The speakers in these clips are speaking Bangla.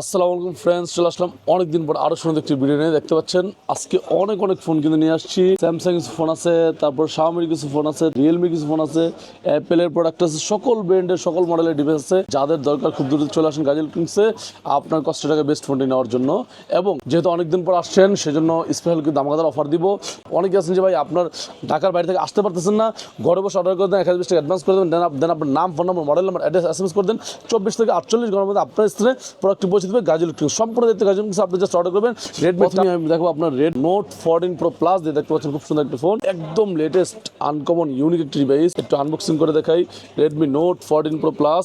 আসসালামু আলাইকুম ফ্রেন্ডস চলে আসলাম অনেকদিন পর আরও সুন্দর একটি ভিডিও নিয়ে, দেখতে পাচ্ছেন? আজকে অনেক অনেক ফোন কিন্তু নিয়ে আসছি। স্যামসাং কিছু ফোন আছে, তারপর শাওমির কিছু ফোন আছে রিয়েলমি কিছু ফোন আছে অ্যাপেলের প্রোডাক্ট আছে, সকল ব্র্যান্ডের সকল মডেলের ডিভাইস আছে। যাদের দরকার খুব দ্রুত চলে আসেন গাজল কিংসে আপনার কষ্ট টাকা বেস্ট ফোনটি নেওয়ার জন্য। এবং যেহেতু অনেকদিন পর আসছেন, সেজন্য স্পেশাল কিন্তু দামাকাদার অফার দিব। অনেকে আছেন যে ভাই, আপনার ঢাকার বাইরে থেকে আসতে পারতেছেন না। ঘরে বসে অর্ডার করে দেন, এক হাজার অ্যাডভান্স করে দেন দেন আপনার নাম phone number model number address S M S করে দেন। চব্বিশ থেকে আটচল্লিশ ঘণ্টার মধ্যে আপনার স্থানে প্রোডাক্টটি দেবে গাজল সম্পূর্ণ দেখতে গাজল আপনি জাস্ট অর্ডার করবেন। রেডমি আমি দেখো আপনার Red Note fourteen Pro Plus দিয়ে দেখতে পাচ্ছেন খুব সুন্দর একটা ফোন একদম লেটেস্ট আনকমন ইউনিক একটি ডিভাইস একটু আনবক্সিং করে দেখাই। Redmi Note fourteen Pro Plus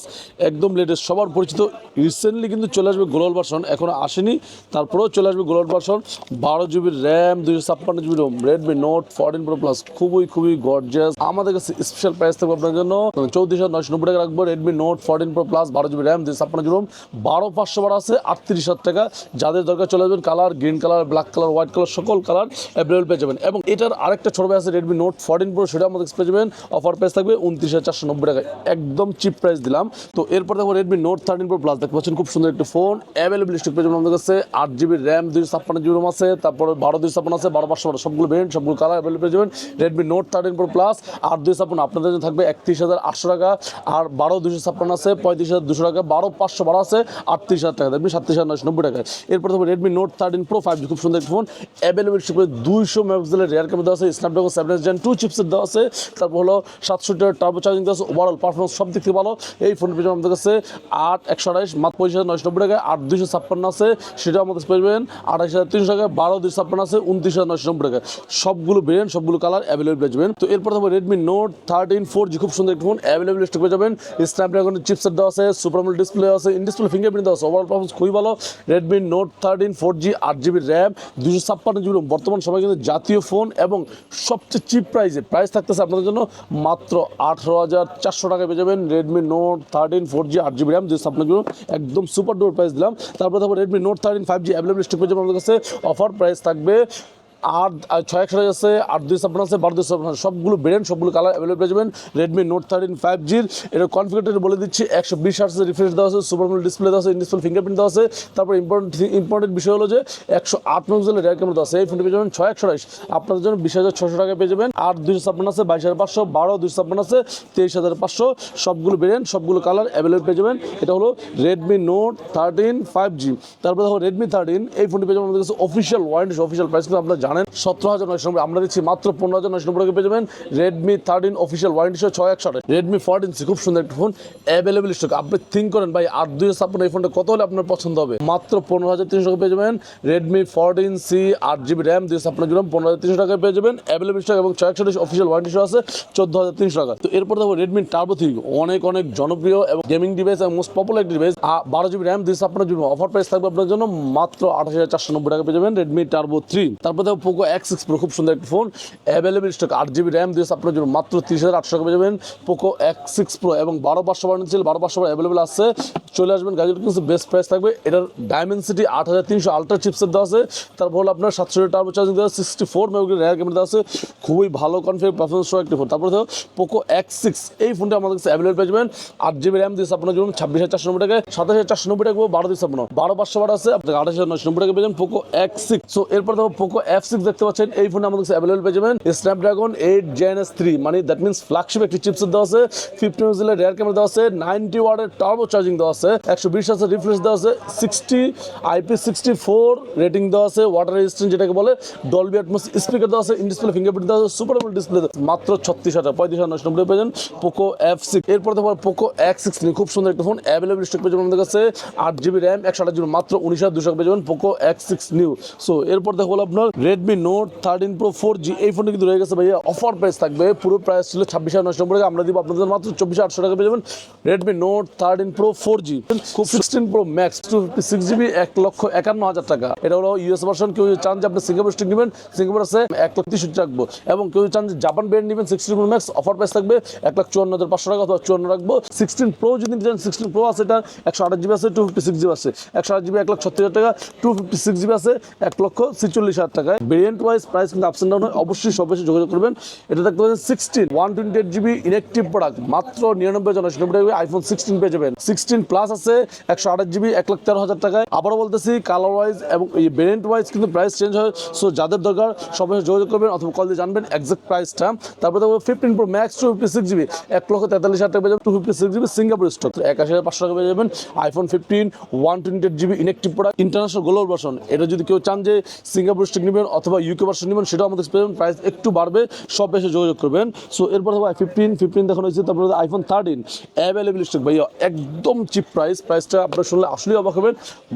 একদম লেটেস্ট সবার পরিচিত। রিসেন্টলি কিন্তু চলে আসবে গ্লোবাল ভার্সন এখনও আসেনি। তারপরেও চলে আসবে গ্লোবাল ভার্সন বারো জিবি র্যাম দুইশো ছাপ্পান্ন GB ROM Redmi Note fourteen Pro Plus খুবই খুবই গর্জাস আমাদের কাছে স্পেশাল প্রাইস থাকবে আপনার জন্য চৌত্রিশ হাজার নয়শো নব্বই টাকা রাখব। Redmi Note fourteen Pro Plus বারো জিবি র্যাম দুইশো ছাপ্পান্ন জিবি রোম বারো পাঁচশো বার আছে। আটত্রিশ হাজার টাকা। যাদের দরকার চলে আসবেন colour green colour black colour white colour সকল কালার অ্যাভেলেবল পেয়ে যাবেন। এবং এটার আরেকটা ছোট আছে রেডমি নোট ফোরটিন প্রো সেটা আমাদের পেয়ে যাবেন। অফার প্রাইস থাকবে উনত্রিশ হাজার চারশো নব্বই টাকা একদম চিপ প্রাইস দিলাম। তো এরপর দেখো Redmi Note thirteen Pro Plus দেখতে পাচ্ছেন, খুব সুন্দর একটা ফোন অ্যাভেলেবল স্টক পেয়ে যাবেন আমাদের কাছে। আট জিবি র্যাম দুইশো ছাপ্পান্ন জিবি রোম আছে, তারপর বারো, দুইশো ছাপ্পান্ন আছে, বারো, পাঁচশো বারো, সবগুলো ভেরিয়েন্ট সবগুলো কালার অ্যাভেলেবল পেয়ে যাবেন। Redmi Note thirteen Pro Plus আট দুইশো ছাপ্পান্ন, আপনাদের জন্য থাকবে একত্রিশ হাজার আটশো টাকা। আর বারো দুশো ছাপ্পান্ন আছে, পঁয়ত্রিশ হাজার দুশো টাকা, বারো, পাঁচশো বারো আছে, আটত্রিশ হাজার টাকা। দেখবেন সাতত্রিশ হাজার নয়শো নব্বই টাকা এরপর থাকবে Redmi Note thirteen Pro five G খুব সুন্দর একটা ফোন অ্যাভেলেবল শিপে দুইশো মেগাপিক্সেলের রেয়ার ক্যামেরা দেওয়া আছে Snapdragon seven Gen two chipset দেওয়া আছে। তারপর হলো সাতশো টাকার টার্বো চার্জিং দেওয়া আছে ওভারঅল পারফরমেন্স সব দিক থেকে ভালো। এই ফোন পেয়ে আমাদের কাছে আট একশো আঠাইশ মাত্র পঁচিশ হাজার নয়শো নব্বই টাকা আট দুইশো ছাপ্পান্ন আছে। সেটাও আমাদের কাছে পেয়ে যাবেন। আঠাশ হাজার তিনশো টাকা বারো দুশো ছাপ্পান্ন আছে, উনত্রিশ হাজার নয়শো নব্বই টাকা সবগুলো ভেরিয়েন্ট সবগুলো কালার অ্যাভেলেবল পেয়ে যাবেন। তো এরপর থাকবে Redmi Note thirteen four G খুব সুন্দর একটা ফোন অ্যাভেলেবল স্টক পেয়ে যাবেন। স্ন্যাপড্রাগনের চিপসেট দেওয়া আছে সুপারমোল ডিসপ্লে আছে ইন ডিসপ্লে ফিঙ্গারপ্রিন্ট দেওয়া আছে ওভারঅল পারফরমেন্স খুবই ভালো Redmi Note thirteen four G আট জিবি র্যাম দুশো ছাপ্পান্ন জিবি বর্তমান সময় কিন্তু জাতীয় ফোন এবং সবচেয়ে চিপ প্রাইসে প্রাইস থাকতেছে আপনাদের জন্য মাত্র আঠারো হাজার চারশো টাকায় পেয়ে যাবেন Redmi Note thirteen four G আট জিবি র্যাম দুশো ছাপ্পান্ন জিবি একদম সুপার ডোর প্রাইস দিলাম। তারপরে তারপর Redmi Note thirteen five G available stock পেয়ে যাবেন আমাদের কাছে। অফার প্রাইস থাকবে আট ছয় একশো আছে, আট, দুই ছাপ্পান্ন আছে, বারো, দুই ছাপ্পান্ন। সবগুলো ব্র্যান্ড সবগুলো কালার অ্যাভেলেবল পেয়ে যাবেন। রেডমি নোট থার্টিন ফাইভ জির এটা কনফিগারেটর বলে দিচ্ছি, একশো বিশ আর্টসের রিফ্রেশ দেওয়া আছে সুপারমোল ডিসপ্লে দেওয়া আছে ডিসপ্লে ফিঙ্গারপ্রিন্ট দেওয়া আছে। তারপর ইম্পর্টেন্ট ইম্পর্টেন্ট বিষয় হলো যে, একশো আট মেগাপিক্সেলের রেয়ার ক্যামেরা দেওয়া আছে। এই ফোনটি পেয়ে যাবেন ছয় একশো আঠাশ। আপনাদের জন্য বিশ হাজার ছশো টাকা পেয়ে যাবেন। আট দুইশো ছাপ্পান্ন আছে, বাইশ হাজার পাঁচশো। বারো দুইশো ছাপ্পান্ন আছে, তেইশ হাজার পাঁচশো। সবগুলো ব্র্যান্ড সবগুলো কালার অ্যাভেলেবল পেয়ে যাবেন। এটা হলো Redmi Note thirteen five G তারপরে দেখো রেডমি থার্টিন এই ফোনটি পেয়ে যাবেন আমাদের কাছে অফিসিয়াল ওয়ারেন্টি অফিসিয়াল প্রাইস কিন্তু আপনারা জানেন, সতেরো হাজার নয়শো নব্বই আমরা দিচ্ছি মাত্র পনেরো হাজার নয়শো নব্বই পেয়ে যাবেন রেডমি থার্টিন অফিসিয়াল ওয়ারেন্টি সহ ছয় একশো রেডমি ফোরটিন সি খুব সুন্দর একটা ফোন অ্যাভেলেবল স্টক আপনি থিঙ্ক করেন, ভাই, আট, দুই ছাপ্পান্ন এই ফোনটা কত হলে আপনার পছন্দ হবে? মাত্র পনেরো হাজার তিনশো টাকা পেয়ে যাবেন রেডমি ফোরটিন সি আট জিবি র্যাম দুই ছাপ্পান্ন জিবি পনেরো হাজার তিনশো টাকা পেয়ে যাবেন অ্যাভেলেবল স্টক এবং ছয় একশো অফিসিয়াল ওয়ারেন্টি সহ আছে চোদ্দ হাজার তিনশো টাকা। তো এরপর দেখো রেডমি টার্বো থ্রি অনেক অনেক জনপ্রিয় এবং গেমিং ডিভাইস এবং মোস্ট পপুলার ডিভাইস আর বারো জিবি র্যাম দুই ছাপ্পান্ন জিবি অফার প্রাইস থাকবে আপনার জন্য মাত্র আঠাশ হাজার চারশো নব্বই টাকা পেয়ে যাবেন রেডমি টার্বো থ্রি তারপর দেখো পোকো এক্স সিক্স প্রো খুব সুন্দর একটা ফোন। অ্যাভেলেবেল স্টক আট জিবি র্যাম দিয়ে আপনার জন্য মাত্র তিরিশ হাজার আটশো টাকা পেয়ে যাবেন পোকো এক্স সিক্স প্রো এবং বারো পাঁচশো বারো ছিল বারো পাঁচশো অ্যাভেলেবেল আছে। চলে আসবেন গাড়ির কিন্তু বেস্ট প্রাইস থাকবে। এটার ডায়মেন্সিটি আট হাজার তিনশো আলট্রা চিপসের দেওয়া আছে। তারপর হলো আপনার সাতশো টার্বো চার্জিং দেওয়া sixty four megapixel rear camera দেওয়া আছে। খুবই ভালো কনফিগার পারফরমেন্স সহ একটি ফোন তারপরে দেখো, পোকো এক্স সিক্স, এই ফোনটা আমাদের কাছে অ্যাভেলেবল পেয়ে যাবেন। আট জিবি র্যাম দিয়ে আপনার জন্য ছাব্বিশ হাজার চারশো নব্বই টাকা সাতাশ হাজার চারশো নব্বই টাকা বারো দিয়ে আপনার বারো পাঁচশো বার আছে, আপনাকে আঠাশ হাজার নয়শো নব্বই টাকা পেয়ে যাবেন পোকো এক্স সিক্স। সো এরপর দেখো, পোকো এফ সিক্স দেখতে পাচ্ছেন। এই ফোনটা আমাদের কাছে অ্যাভেলেবল পেয়ে যাবেন। Snapdragon eight Gen S three মানে দ্যাট মিনস ফ্ল্যাগশিপ একটি চিপসেট দেওয়া আছে। ফিফটি মেগাপিক্সেলের রেয়ার ক্যামেরা দেওয়া আছে। নাইনটি ওয়ার্ডের টার্বো চার্জিং দেওয়া আছে। একশো বিশ আছে রিফ্রেশ দেওয়া আছে। Sixty IP sixty four rating দেওয়া আছে। ওয়াটার রেজিস্ট্যান্ট যেটাকে বলে ডলবি অ্যাটমস স্পিকার দেওয়া আছে। ইন ডিসপ্লে ফিঙ্গারপ্রিন্ট দেওয়া আছে। সুপার ডিসপ্লে মাত্র ছত্রিশ হাজার, পঁয়ত্রিশ হাজার নশো নব্বই পেয়েছেন পোকো এফ সিক্স এরপর দেখো পোকো এক্স সিক্স খুব সুন্দর একটা ফোন অ্যাভেলেবল স্টক পেয়ে যাবেন আমাদের কাছে। আট জিবি র্যাম একশো আঠাশ জিবি মাত্র উনিশ হাজার দুশো পেয়ে যাবেন Poco X six Neo so এরপর দেখো আপনার Redmi Note thirteen pro four G এই ফোনটা কিন্তু রয়ে গেছে ভাইয়া। অফার প্রাইস থাকবে পুরো প্রাইস ছিল ছাব্বিশ হাজার নশো টাকা আমরা দিব আপনাদের মাত্র চব্বিশ আটশো টাকা পেয়ে যাবেন Redmi Note thirteen pro four G খুব sixteen pro max two fifty six GB এক লক্ষ একান্ন হাজার টাকা। এটা হলো ইউএস ভার্সন কেউ চান যে আপনি সিঙ্গাপুর স্টিক নেবেন সিঙ্গাপুর আছে এক লক্ষ তিরিশ রাখব। এবং কেউ চান যে জাপান ব্র্যান্ড নেবেন sixteen pro max offer price থাকবে এক লাখ চুয়ান্ন হাজার পাঁচশো টাকা অথবা চুয়ান্ন রাখব। সিক্সটিন প্রো যদি চান সিক্সটিন প্রো আছে এটা একশো আঠাশ জিবি আছে টু ফিফটি সিক্স জিবি আছে। একশো আট জিবি এক লাখ ছত্রিশ হাজার টাকা টু ফিফটি সিক্স জিবি আছে এক লক্ষ ছিচল্লিশ হাজার টাকায়। ভেরিয়েন্ট ওয়াইজ প্রাইস কিন্তু আপস ডাউন হয়, অবশ্যই সব বেশি যোগাযোগ করবেন। এটা দেখতে পাচ্ছেন sixteen one twenty eight GB inactive product মাত্র নিরানব্বই জন টাকা আইফোন সিক্সটিন পেয়ে যাবেন। সিক্সটিন প্লাস আছে, একশো আঠাশ জিবি এক লাখ তেরো হাজার টাকায়। আবারও বলতেছি কালার ওয়াইজ এবং এই ভেরিয়েন্ট ওয়াইজ কিন্তু প্রাইস চেঞ্জ হয় সো যাদের দরকার সবাই যোগাযোগ করবেন অথবা কল দিয়ে জানবেন এক্সাক্ট প্রাইসটা তারপরে দেখব fifteen pro max two fifty six GB এক লক্ষ তেতাল্লিশ হাজার টাকা পেয়ে যাবেন two fifty six GB Singapore stock একাশি হাজার পাঁচশো টাকা পেয়ে যাবেন iPhone fifteen one twenty eight GB inactive product international global version এটা যদি কেউ চান যে সিঙ্গাপুর স্টক নেবেন অথবা ইউকে ভার্সন নেবেন, সেটাও আমাদের প্রাইস একটু বাড়বে, সব বেশি যোগাযোগ করবেন। সো এরপর দেখব ফিফটিন ফিফটিন দেখানো হয়েছে, তারপরে আইফোন থার্টিন অ্যাভেলেবল স্টক ভাইয়া, একদম চিপ প্রাইস প্রাইসটা আপনার শুনলে আসলেই অবাক হবেন।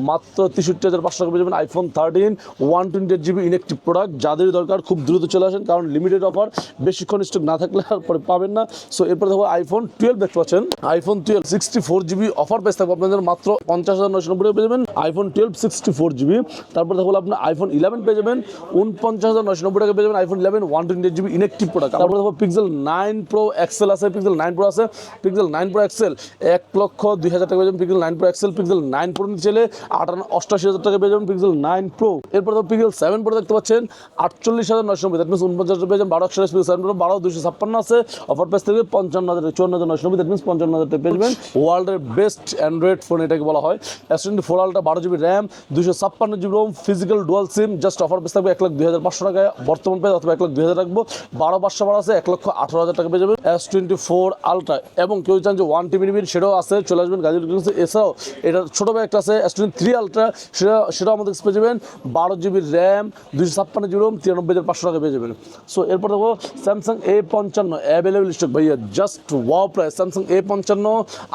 মাত্র তেষট্টি হাজার পাঁচশো টাকা পেয়ে যাবেন iPhone thirteen one twenty GB inactive product যাদের দরকার, খুব দ্রুত চলে আসেন, কারণ লিমিটেড অফার বেশিক্ষণ স্টক না থাকলে পরে পাবেন না। সো এরপর দেখো আইফোন টুয়েলভ দেখতে পাচ্ছেন। IPhone twelve sixty four GB offer পেয়ে থাকবে আপনাদের মাত্র পঞ্চাশ হাজার নশো নব্বই পেয়ে যাবেন। IPhone twelve sixty four GB তারপর দেখো আপনার আইফোন ইলেভেন পেয়ে যাবেন। উনপঞ্চাশ হাজার নশো নব্বই টাকা পেয়ে যাবেন iPhone eleven one twenty GB inactive product তারপর দেখো পিক্সেল নাইন প্রো এক্সেল আছে পিক্সেল নাইন প্রো আছে। পিক্সেল নাইন প্রো এক্সেল এক লক্ষ দুই হাজার টাকা পেয়ে যাবেন। Pixel nine pro XL Pixel nine pro অষ্টাশি হাজার টাকা পেয়ে যাবেন। পিক্সেল নাইন প্রো এরপর দেখো পিক্সেল সেভেন প্রো দেখতে পাচ্ছেন, আটচল্লিশ হাজার নশো নব্বই। দ্যাট মিনস উনপঞ্চাশ পেয়ে যাবেন। বারো একশো পিক্সেল সেভেন প্রো বারো দুশো ছাপ্পান্ন আছে। অফার প্রাইস থেকে পঞ্চান্ন হাজার, চুয়ান্ন হাজার নশো নব্বই। দ্যাট মিনস পঞ্চান্ন হাজার টাকা পেয়ে যাবেন। ওয়ার্ল্ডের বেস্ট অ্যান্ড্রয়েড ফোন এটাকে বলা হয়। এস টোয়েন্টি ফোর আলটা বারো জিবি র্যাম দুশো ছাপ্পান্ন GB ROM physical dual SIM just offer পেয়ে থাকবে এক লাখ দুই হাজার পাঁচশো টাকায় বর্তমান পেয়ে অথবা এক লাখ দুই হাজার রাখব। বারো পাঁচশো বারো আছে, এক লক্ষ আঠারো হাজার টাকা পেয়ে যাবেন। এস টোয়েন্টি ফোর আলট্রা এবং কেউ চান যে ওয়ান টিভি নিবির সেটাও আছে, চলে আসবেন গাজীপুর এছাড়াও, এটা ছোটো ব্যাগ একটা আছে এস টোয়েন্টি থ্রি আলট্রা সেটা, সেটাও আমাদের পেয়ে যাবেন। বারো জিবি র্যাম দুশো ছাপ্পান্ন জিবি রোম তিরানব্বই হাজার পাঁচশো টাকা পেয়ে যাবেন। সো এরপর দেখো স্যামসাং এ পঞ্চান্ন অ্যাভেলেবল স্টক ভাইয়া just wow price Samsung A পঞ্চান্ন,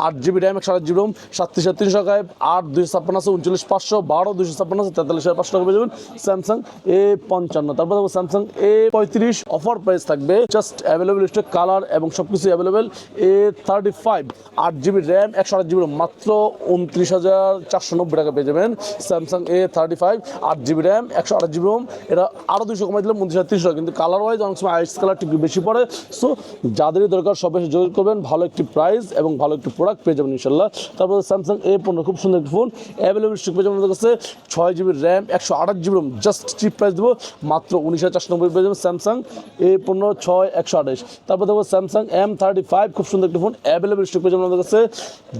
আট জিবি র্যাম একশো আট জিবি রোম সাতত্রিশ তিনশো টাকায়। আট দুশো ছাপ্পান্ন আছে, উনচল্লিশ পাঁচশো, বারো দুশো ছাপ্পান্ন আছে, তেতাল্লিশ হাজার পাঁচশো টাকা পেয়ে যাবেন। স্যামসাং এ পঞ্চান্ন, তারপর দেখো স্যামসাং এ পঁয়ত্রিশ অফার প্রাইস থাকবে জাস্ট অ্যাভেলেবল স্টক কালার এবং সব কিছু অ্যাভেলেবেল এ থার্টি ফাইভ আট জিবি র্যাম একশো আট জিবি মাত্র উনত্রিশ হাজার চারশো নব্বই টাকা পেয়ে যাবেন স্যামসাং এ থার্টি ফাইভ আট জিবি র্যাম একশো আট জিবি রোম এটা আরও দুশো কমাই দিলাম উনত্রিশ হাজার তিরিশ টাকা কিন্তু কালার ওয়াইজ অনেক সময় আইস কালারটা একটু বেশি পড়ে সো যাদেরই দরকার সব বেশি যোগাযোগ করবেন, ভালো একটি প্রাইস এবং ভালো একটি প্রোডাক্ট পেয়ে যাবেন ইনশাল্লাহ তারপর স্যামসাং এ পনেরো, খুব সুন্দর একটি ফোন অ্যাভেলেবেল স্টক পেয়ে যাবেন আমাদের কাছে, ছয় জিবি র্যাম একশো আঠাশ GB ROM just cheap price দেবো, মাত্র উনিশ চারশো স্যামসাং এ পনেরো ছয় একশো আঠাশ। তারপর দেখব স্যামসাং এম থার্টি ফাইভ খুব সুন্দর একটি ফোন অ্যাভেলেবল স্টক পেয়ে যাবেন আমাদের কাছে।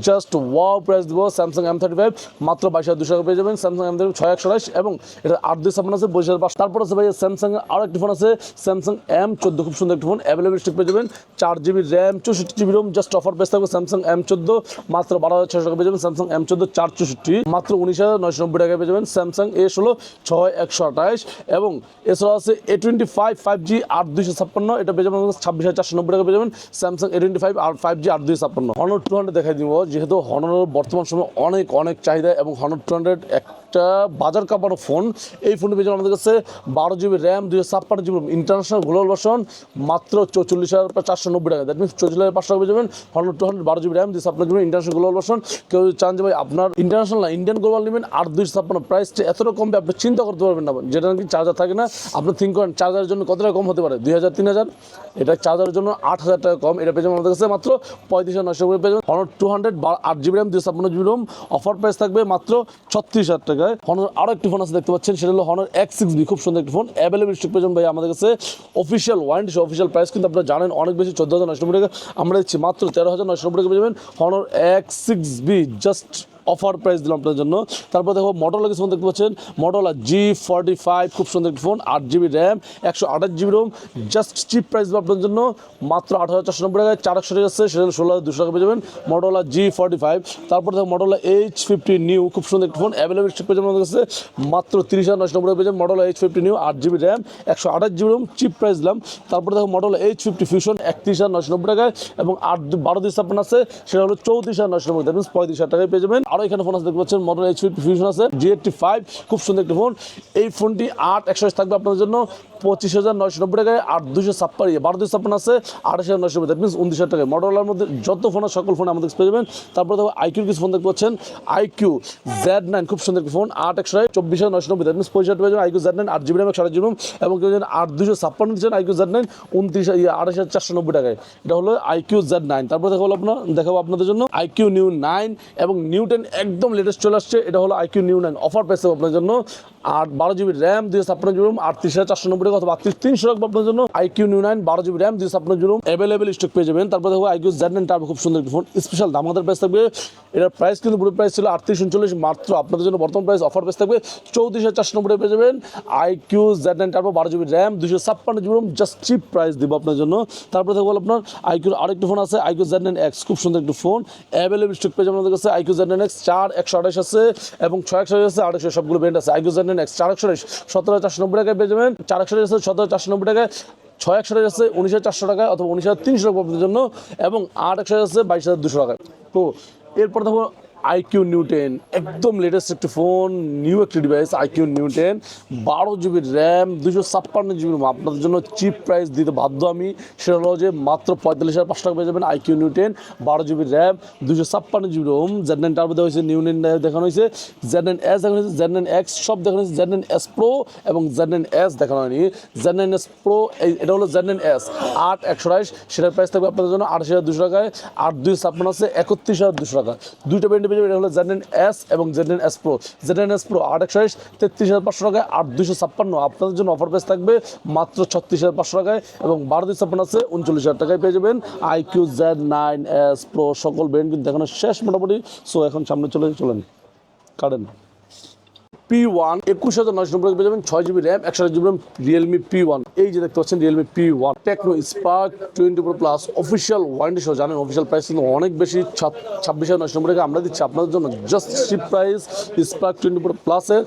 জাস্ট ওয়াও প্রাইস দেবো স্যামসাং এম থার্টি ফাইভ মাত্র বাইশ হাজার দুশো টাকা পেয়ে যাবেন স্যামসাং এম থার্টি ছয় একশো আঠাশ এবং এটা আট দুই ছাপ্পান্ন আছে বৈশ হাজার পাঁচ তারপর আছে ভাই স্যামসাং আরও একটি ফোন আছে স্যামসাং এম চোদ্দ, খুব সুন্দর একটি ফোন অ্যাভেলেবল স্টক পেয়ে যাবেন। চার জিবি র্যাম চৌষট্টি জিবি রোম জাস্ট অফার পেয়ে থাকবে স্যামসাং এম চোদ্দ, মাত্র বারো হাজার ছশো টাকা পেয়ে যাবেন স্যামসাং এম চোদ্দ, চার চৌষট্টি, মাত্র উনিশ হাজার নয়শো নব্বই টাকা পেয়ে যাবেন স্যামসাং এ ষোলো, ছয় একশো আঠাশ এবং এছাড়া আছে A twenty five five G আট দুইশো ছাপ্পান্ন এটা পেয়ে যাবেন ছাব্বিশ হাজার চারশো নব্বই টাকা পেয়ে যাবেন। স্যামসাং এ টোয়েন্টি ফাইভ আর ফাইভ জি আট দুইশো ছাপ্পান্ন হনর টু হান্ড্রেড দেখাই দিব। যেহেতু হনরের বর্তমান সময় অনেক অনেক চাহিদা এবং হনর টু হান্ড্রেড একটা বাজার কাপানো ফোন। এই ফোনটি পেয়ে যাবেন আমাদের কাছে বারো জিবি র্যাম, দুইশো ছাপ্পান্ন জিবি ইন্টারন্যাশনাল গ্লোবাল ভার্সন মাত্র চৌচল্লিশ হাজার চারশো নব্বই টাকা। দ্যাট মিনস চল্লিশ হাজার পাঁচশো টাকা পেয়ে যাবেন। হনর টু হান্ড্রেড বারো জিবি র্যাম, দুইশো ছাপ্পান্ন জিবি ইন্টারন্যাশনাল গ্লোবাল ভার্সন কেউ চান যে ভাই আপনার ইন্টারন্যাশনাল না ইন্ডিয়ান গ্লোবাল নেবেন, আর দুইশো ছাপ্পান্ন প্রাইসটা এতটা কমবে, আপনি চিন্তা করতে পারবেন না। যেটা নাকি চার্জার থাকে না, আপনি থিঙ্ক করেন চার্জারের জন্য কতটা কম হতে পারে? দুই হাজার, তিন হাজার? এটা চার্জারের জন্য আট হাজার টাকা কম। এটা পেয়ে যাবেন আমাদের কাছে মাত্র পঁয়ত্রিশ হাজার নশো পেয়ে যাবেন হনর টু হান্ড্রেড আট জিবি র্যাম দুশো ছাপ্পান্ন জিবি রোম। অফার প্রাইস থাকবে মাত্র ছত্রিশ হাজার টাকায় হনার আরও একটি ফোন আছে, দেখতে পাচ্ছেন, সেটা হলো হনার এক্স সিক্স বি খুব সুন্দর একটি ফোন অ্যাভেলেবল স্টক পেয়েছেন ভাই আমাদের কাছে। অফিসিয়াল ওয়ারেন্টি অফিসিয়াল প্রাইস কিন্তু আপনারা জানেন, অনেক বেশি চোদ্দ হাজার নয়শো টাকা। আমরা দিচ্ছি মাত্র তেরো হাজার নয়শো টাকা পেয়ে যাবেন Honor X six B just offer price দিলাম আপনার জন্য। তারপর দেখো মডেল কিছু দেখতে পাচ্ছেন। মডেলা জি ফর্টি ফাইভ খুব সুন্দর একটি ফোন, আট জিবি র্যাম একশো আঠাশ GB ROM just cheap price দেবো আপনার জন্য। মাত্র আট হাজার চারশো নব্বই টাকায় চার একশো টাকা আছে সেটা ষোলো হাজার দুশো টাকা পেয়ে যাবেন মডেলা জি ফর্টি ফাইভ তারপর দেখো মডেলা এইচ ফিফটি নিউ খুব সুন্দর একটি ফোন অ্যাভেলেবল পেয়ে যাবেন আমাদের কাছে। মাত্র তিরিশ হাজার নশো নব্বই টাকা পেয়ে যাবেন মডেলা এইচ ফিফটি নিউ আট জিবি র্যাম একশো আঠাশ জিবি রোম চিপ প্রাইস দিলাম। তারপর দেখো মডেলা এইচ ফিফটি ফিউশন একত্রিশ হাজার নশো নব্বই টাকায় এবং আট, বারো দিন ছাপ্পান্ন আছে, সেটা হলো চৌত্রিশ হাজার নশো নব্বই দ্যাট মিনস পঁয়ত্রিশ হাজার টাকায় পেয়ে যাবেন। আরও এখানে ফোন আছে, দেখতে পাচ্ছেন মডেল এইচ ফিফটি ফিউশন আছে জি এইটটি ফাইভ খুব সুন্দর একটি ফোন এই ফোনটি আট, একশো থাকবে আপনাদের জন্য। পঁচিশ হাজার নয়শো নব্বই টাকায় আট দুশো ছাপ্পান্ন বারো দুশো ছাপ্পান্ন আছে, আঠাশ হাজার নয়শো দ্যাট মিনস উনত্রিশ হাজার টাকায় মডেলার মধ্যে যত ফোন সকল ফোন আমাদের পেয়ে যাবেন। তারপরে দেখো আইকিউর কিছু ফোন দেখতে পাচ্ছেন। আইকিউ জেড নাইন খুব সুন্দর একটি ফোন আট একশো চব্বিশ হাজার নয়শো নব্বই। দ্যাট মিনস পঁয়ষট্টি পেয়ে যাবেন আইকিউ জেড নাইন আট জিবি র্যাম একশো আট জিবি এবং কেউ যদি আট দুশো ছাপ্পান্ন দিচ্ছেন আইকিউ জেড নাইন উনত্রিশ ইয়ে আঠাশ হাজার চারশো নব্বই টাকায়। এটা হলো আইকিউ জেড নাইন তারপরে দেখাবো আপনার, দেখাবো আপনাদের জন্য আইকিউ নিউ নাইন এবং নিউ টেন একদম লেটেস্ট চলে আসছে। এটা হলো আইকিউ নিউ নাইন অফার পেয়েছে আপনার জন্য। আট, বারো জিবি র্যাম দুশো ছাপ্পান্ন জিবি আটত্রিশ হাজার চারশো নব্বই টাকা অথবা আটত্রিশ তিনশো রাখব আপনার জন্য। আইকিউ নিউ নাইন বারো জিবি র্যাম দুশো ছাপ্পান্ন জিবি অ্যাভেলেবেল স্টক পেয়ে যাবেন। তারপর দেখো আইকিউ জেড নাইন টার্বো খুব সুন্দর একটি ফোন স্পেশাল দাম আমাদের প্রাইস থাকবে। এটার প্রাইস কিন্তু পুরো প্রাইস ছিল আটত্রিশ উনচল্লিশ, মাত্র আপনাদের জন্য বর্তমান প্রাইস অফার প্রাইস থাকবে চৌত্রিশ হাজার চারশো টাকা পেয়ে যাবেন। আইকিউ জেড নাইন টার্বো বারো জিবি র্যাম দুশো ছাপ্পান্ন জিবি জাস্ট চিপ প্রাইস দিব আপনার জন্য। তারপরে দেখব আপনার আইকিউর আরেকটি ফোন আছে আইকিউ জেড নাইন এক্স খুব সুন্দর একটি ফোন অ্যাভেলেবল স্টক পেয়ে যাবেন আমাদের কাছে। আইকিউ জেড নাইন এক্স চার, একশো আঠাশ আছে এবং ছয় একশো আছে আড়াইশো সবগুলো ব্র্যান্ড আছে। আইকিউ জেড নাইন এক্স চার একশো আঠাশ, সতেরো চারশো নব্বই টাকায় পেয়ে যাবেন। চার একশো আছে সতেরো হাজার চারশো নব্বই টাকায়, ছয় একশো টাকা যাচ্ছে উনিশ হাজার চারশো টাকা অথবা উনিশ হাজার তিনশো টাকা জন্য এবং আট একশো যাচ্ছে বাইশ হাজার দুশো টাকায়। তো এরপর দেখো আইকিউ নিউ টেন একদম লেটেস্ট একটি ফোন নিউ একটি ডিভাইস আইকিউ নিউ টেন বারো জিবি র্যাম দুশো ছাপ্পান্ন জিবি আপনাদের জন্য চিপ প্রাইস দিতে বাধ্য আমি। সেটা হলো যে মাত্র পঁয়তাল্লিশ হাজার পাঁচশো টাকা পেয়ে যাবেন আইকিউ নিউ টেন বারো জিবি র্যাম দুশো ছাপ্পান্ন GB ROM Z nine turbo দেওয়া হয়েছে নিউ নাইন দেখানো হয়েছে। জেড নাইন এস দেখানো হয়েছে জেড নাইন এক্স সব দেখানো হয়েছে জেড নাইন এস প্রো এবং জেড নাইন এস দেখানো হয়নি। জেড নাইন এস প্রো এটা হলো জেড নাইন এস আট একশো বাইশ সেটার প্রাইস থাকবে আপনাদের জন্য আঠাশ হাজার দুশো টাকায়। আট দুই ছাপ্পান্ন আছে, একত্রিশ হাজার দুশো টাকা। দুইটা ব্র্যান্ডে পেয়ে যাবে এটা হলো এস এবং Z nine S pro Z S pro আট একশো তেত্রিশ হাজার পাঁচশো টাকায় আট দুশো ছাপ্পান্ন। আপনাদের জন্য অফার প্রাইস থাকবে মাত্র ছত্রিশ হাজার পাঁচশো টাকায় এবং বারো দুই ছাপ্পান্ন আছে উনচল্লিশ হাজার টাকায় পেয়ে যাবেন। IQOO Z nine S pro সকল ব্র্যান্ড কিন্তু দেখানো শেষ মোটামুটি। সো এখন সামনে চলে, চলেন, কাটেন। পি ওয়ান একুশ হাজার নয়শো নব্বই পেয়ে যাবেন ছয় জিবি র্যাম একশো GB RAM Realme P one এই যে দেখতে পাচ্ছেন Realme P one Tecno Spark twenty four plus official warranty সহ জানেন অফিসিয়াল প্রাইস কিন্তু অনেক বেশি ছাব- ছাব্বিশ হাজার নয়শো নব্বই টাকা। আমরা দিচ্ছি আপনাদের জন্য just cheap price Spark twenty four প্লাসের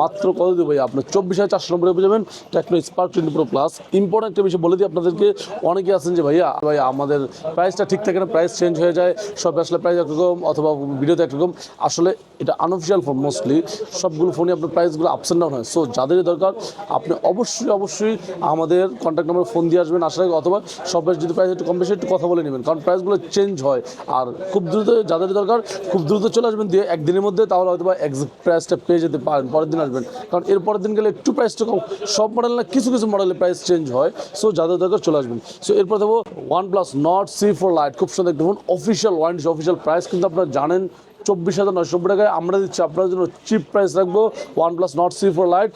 মাত্র কত দিব আপনার চব্বিশ হাজার চারশো নব্বই পেয়ে যাবেন Tecno Spark twenty four plus important একটা বিষয় বলে দিই আপনাদেরকে অনেকে আছেন যে ভাইয়া ভাই আমাদের প্রাইসটা ঠিক থাকে না প্রাইস চেঞ্জ হয়ে যায়, সব আসলে প্রাইস একরকম অথবা ভিডিওতে একরকম। আসলে এটা আনঅফিসিয়াল ফোন মোস্টলি সবগুলো ফোনে আপনার প্রাইসগুলো আপস অ্যান্ড ডাউন হয়। সো যাদেরই দরকার, আপনি অবশ্যই অবশ্যই আমাদের কন্ট্যাক্ট নাম্বার ফোন দিয়ে আসবেন। আসার আগে অথবা সব যদি প্রাইস একটু কম বেশি, একটু কথা বলে নেবেন। কারণ প্রাইসগুলো চেঞ্জ হয়। আর খুব দ্রুত যাদের দরকার, খুব দ্রুত চলে আসবেন। দিয়ে একদিনের মধ্যে তাহলে হয়তো বা এক্সাক্ট প্রাইসটা পেয়ে যেতে পারেন। পরের দিন আসবেন। কারণ এর পরের দিন গেলে একটু প্রাইসটা কম। সব মডেল না, কিছু কিছু মডেলের প্রাইস চেঞ্জ হয়। সো যাদের দরকার চলে আসবেন। সো এরপর দেবো One Plus Nord C four lite খুব সুন্দর দেখুন। অফিসিয়াল ওয়ারেন্টি অফিসিয়াল প্রাইস কিন্তু আপনারা জানেন চব্বিশ হাজার নয়শো টাকায় আমরা দিচ্ছি। আপনার জন্য চিপ প্রাইস রাখব। One Plus Nord C four lite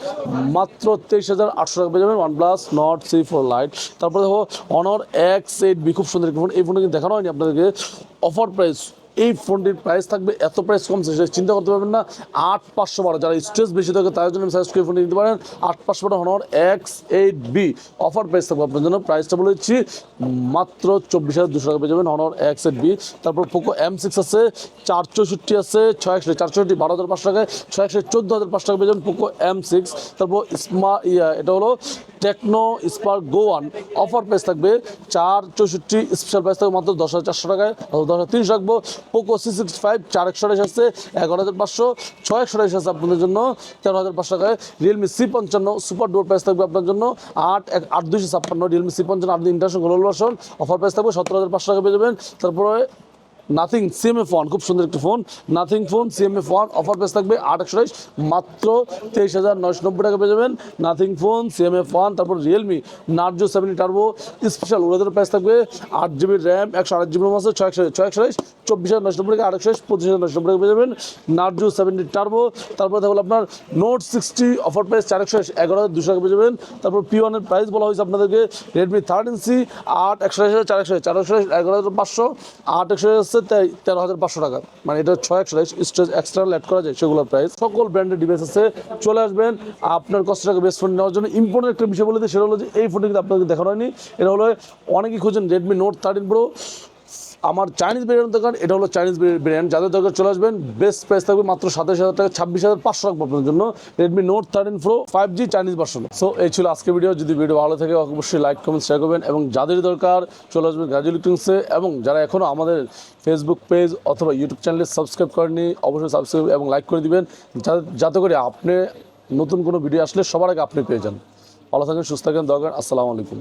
মাত্র তেইশ হাজার আটশো টাকা পেয়ে যাবেন One Plus Nord C four lite তারপরে দেখো অনর এক্স এইট বি খুব সুন্দর ফোন এই ফোনটা কিন্তু দেখানো হয়নি আপনাদেরকে। অফার প্রাইস এই ফোনটির প্রাইস থাকবে, এত প্রাইস কমছে সেটা চিন্তা করতে পারবেন না। আট পাঁচশো বারো, যারা স্ট্রেস বেশি থাকে তাদের জন্য সাইজ করে ফোন নিতে পারেন। আট পাঁচশো বারো Honor X eight B offer price থাকবে আপনার জন্য। প্রাইসটা বলে দিচ্ছি, মাত্র চব্বিশ হাজার দুশো টাকা পেয়ে যাবেন হনর এক্স এইট বি তারপর পোকো এম সিক্স আছে, চার চৌষট্টি আছে, ছয় একশো, চার চৌষট্টি, বারো হাজার পাঁচশো টাকায়, ছয় একশো চোদ্দ হাজার পাঁচশো টাকা পেয়ে যাবেন পোকো এম সিক্স তারপর স্মা ইয়া, এটা হলো Tecno Spark Go one offer price থাকবে, চার চৌষট্টি স্পেশাল প্রাইস থাকবে মাত্র দশ হাজার চারশো টাকায় দশ হাজার তিনশো রাখব। পোকো সি সিক্সটি ফাইভ চার একশো আঠাশ আছে, এগারো হাজার পাঁচশো, ছয় একশো আঠাশ আছে আপনাদের জন্য। তেরো হাজার পাঁচশো টাকায় রিয়েলমি সি পঞ্চান্ন সুপার ডোর প্রাইস থাকবে আপনার জন্য। আট, এক, আট, দুইশো ছাপ্পান্ন রিয়েলমি সি পঞ্চান্ন আপনি international global version offer price থাকবে সতেরো হাজার পাঁচশো টাকা পেয়ে যাবেন। তারপরে নাথিং সিএমএ ফোন খুব সুন্দর একটি phone Nothing phone CMF phone offer price থাকবে আট একশো মাত্র তেইশ হাজার নয়শো নব্বই টাকা পেয়ে যাবেন। নাথিং ফোন সিএমএ ফোন তারপর Realme Narzo seventy turbo special ওদের প্রাইস থাকবে আট জিবি র্যাম একশো আট জিবি আছে ছয় একশো ছয় একশো চব্বিশ হাজার নয়শো নব্বই টাকা আট একশো পঁচিশ হাজার নয়শো নব্বই টাকা পেয়ে যাবেন। নার্জো সেভেন্টি টার্বো তারপর দেখো আপনার নোট সিক্সটি অফার প্রাইস চার একশো এগারো হাজার দুশো টাকা পেয়ে যাবেন। তারপর পি ওয়ানের প্রাইস বলা হয়েছে আপনাদেরকে রেডমি থার্টিন সি আট, একশো চার একশো চার একশো এগারো হাজার পাঁচশো, আট, একশো তেরো হাজার পাঁচশো টাকা। মানে এটা ছয় একশো স্টোরেজ এক্সট্রা অ্যাড করা যায় সেগুলোর প্রাইস সকল ব্র্যান্ডের ডিভাইস আছে, চলে আসবেন। আপনার কষ্ট টাকা বেস্ট ফোন নেওয়ার জন্য ইম্পর্টেন্ট একটা বিষয় বলে দিই, সেটা হলো যে এই ফোনটা কিন্তু আপনাদের দেখানো হয়নি। এটা হলো, অনেকেই খুঁজেন রেডমি নোট থার্টিন প্রো আমার চাইনিজ ভেরিয়েন্ট দোকান, এটা হলো চাইনিজ ভেরিয়েন্ট যাদের দরকার চলে আসবেন বেস্ট প্রাইস থাকবে মাত্র সাতাশ হাজার টাকা, ছাব্বিশ হাজার পাঁচশো রাখব আপনার জন্য। Redmi Note thirteen pro five G Chinese version so এই ছিল আজকে ভিডিও যদি ভিডিও ভালো থাকে, অবশ্যই লাইক কমেন্ট শেয়ার করবেন। এবং যাদের দরকার, চলে আসবেন গ্রাজুয়েটিংসে এবং যারা এখনও আমাদের ফেসবুক পেজ অথবা ইউটিউব চ্যানেলে সাবস্ক্রাইব করেনি অবশ্যই সাবস্ক্রাইব এবং লাইক করে দিবেন। যাতে করে আপনি নতুন কোনো ভিডিও আসলে সবার আগে আপনি পেয়ে যান। ভালো থাকেন, সুস্থ থাকেন, দরকার, আসসালামু আলাইকুম।